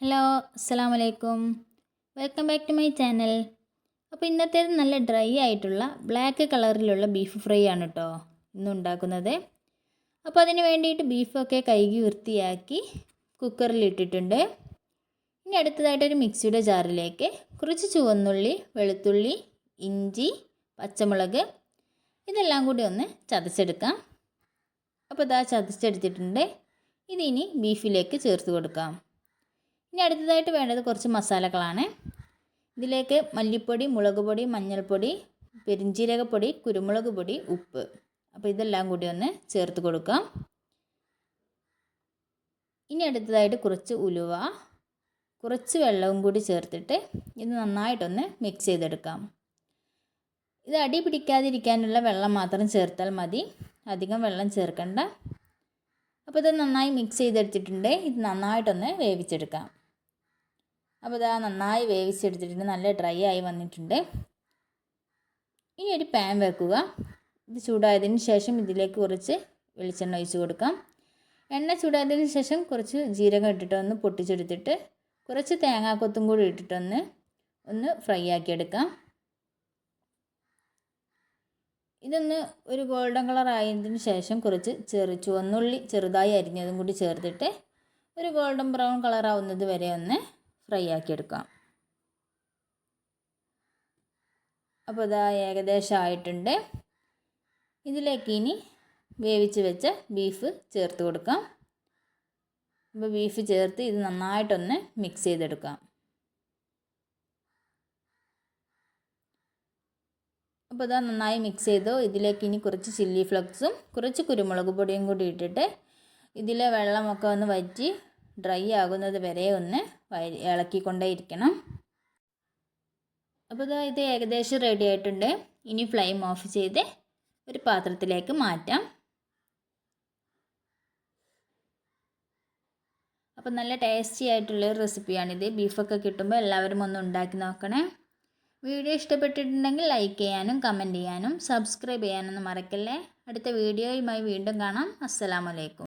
Hello അസ്സാം വലൈക്കും welcome back to my channel അപ്പോൾ ഇന്നത്തേത് നല്ല ഡ്രൈ ആയിട്ടുള്ള ബ്ലാക്ക് കളറിലുള്ള ബീഫ് ഫ്രൈ ആണ് കേട്ടോ ഇന്ന് ഉണ്ടാക്കുന്നത്. അപ്പോൾ അതിന് വേണ്ടിയിട്ട് ബീഫൊക്കെ കഴുകി വൃത്തിയാക്കി കുക്കറിൽ ഇട്ടിട്ടുണ്ട്. ഇനി അടുത്തതായിട്ട് ഒരു മിക്സിയുടെ ജാറിലേക്ക് കുറച്ച് ചുവന്നുള്ളി വെളുത്തുള്ളി ഇഞ്ചി പച്ചമുളക് ഇതെല്ലാം കൂടി ഒന്ന് ചതച്ചെടുക്കാം. അപ്പോൾ ഇതാ ചതച്ചെടുത്തിട്ടുണ്ട്. ഇതിനി ബീഫിലേക്ക് ചേർത്ത് കൊടുക്കാം. ഇനി അടുത്തതായിട്ട് വേണ്ടത് കുറച്ച് മസാലകളാണ്. ഇതിലേക്ക് മല്ലിപ്പൊടി മുളക് പൊടി മഞ്ഞൾപ്പൊടി പെരിഞ്ജീരകപ്പൊടി കുരുമുളക് പൊടി ഉപ്പ്. അപ്പോൾ ഇതെല്ലാം കൂടി ഒന്ന് ചേർത്ത് കൊടുക്കാം. ഇനി അടുത്തതായിട്ട് കുറച്ച് ഉലുവ കുറച്ച് വെള്ളവും കൂടി ചേർത്തിട്ട് ഇത് നന്നായിട്ടൊന്ന് മിക്സ് ചെയ്തെടുക്കാം. ഇത് അടി പിടിക്കാതിരിക്കാനുള്ള വെള്ളം മാത്രം ചേർത്താൽ മതി. അധികം വെള്ളം ചേർക്കണ്ട. അപ്പോൾ ഇത് നന്നായി മിക്സ് ചെയ്തെടുത്തിട്ടുണ്ട്. ഇത് നന്നായിട്ടൊന്ന് വേവിച്ചെടുക്കാം. അപ്പോൾ ഇതാ നന്നായി വേവിച്ചെടുത്തിട്ടുണ്ട്. നല്ല ഡ്രൈ ആയി വന്നിട്ടുണ്ട്. ഇനി ഒരു പാൻ വെക്കുക. ഇത് ചൂടായതിന് ശേഷം ഇതിലേക്ക് കുറച്ച് വെളിച്ചെണ്ണ ഒഴിച്ച് കൊടുക്കാം. എണ്ണ ചൂടായതിന് ശേഷം കുറച്ച് ജീരകം ഇട്ടിട്ട് ഒന്ന് പൊട്ടിച്ചെടുത്തിട്ട് കുറച്ച് തേങ്ങാക്കൊത്തും കൂടി ഇട്ടിട്ടൊന്ന് ഒന്ന് ഫ്രൈ ആക്കി എടുക്കാം. ഇതൊന്ന് ഒരു ഗോൾഡൻ കളർ ആയതിനു ശേഷം കുറച്ച് ചെറു ചുവന്നുള്ളി ചെറുതായി അരിഞ്ഞതും കൂടി ചേർത്തിട്ട് ഒരു ഗോൾഡൻ ബ്രൗൺ കളർ ആവുന്നത് വരെ ഒന്ന് ഫ്രൈ ആക്കിയെടുക്കാം അപ്പോൾ ഇതാ ഏകദേശം ആയിട്ടുണ്ട്. ഇതിലേക്ക് ഇനി വേവിച്ച് വെച്ച ബീഫ് ചേർത്ത് കൊടുക്കാം. അപ്പോൾ ബീഫ് ചേർത്ത് ഇത് നന്നായിട്ടൊന്ന് മിക്സ് ചെയ്തെടുക്കാം. അപ്പോൾ ഇതാ നന്നായി മിക്സ് ചെയ്തു. ഇതിലേക്ക് ഇനി കുറച്ച് ചില്ലി ഫ്ലക്സും കുറച്ച് കുരുമുളക് പൊടിയും കൂടി ഇട്ടിട്ട് ഇതിലെ വെള്ളമൊക്കെ ഒന്ന് വറ്റി ഡ്രൈ ആകുന്നത് വരെ ഒന്ന് ഇളക്കിക്കൊണ്ടേ ഇരിക്കണം. അപ്പോൾ ഇതാ ഇത് ഏകദേശം റെഡി ആയിട്ടുണ്ട്. ഇനി ഫ്ലെയിം ഓഫ് ചെയ്ത് ഒരു പാത്രത്തിലേക്ക് മാറ്റാം. അപ്പോൾ നല്ല ടേസ്റ്റി ആയിട്ടുള്ള റെസിപ്പിയാണിത് ബീഫൊക്കെ കിട്ടുമ്പോൾ എല്ലാവരും ഒന്ന് ഉണ്ടാക്കി നോക്കണേ. വീഡിയോ ഇഷ്ടപ്പെട്ടിട്ടുണ്ടെങ്കിൽ ലൈക്ക് ചെയ്യാനും കമന്റ് ചെയ്യാനും സബ്സ്ക്രൈബ് ചെയ്യാനൊന്നും മറക്കല്ലേ? അടുത്ത വീഡിയോയുമായി വീണ്ടും കാണാം. അസ്സലാമലൈക്കും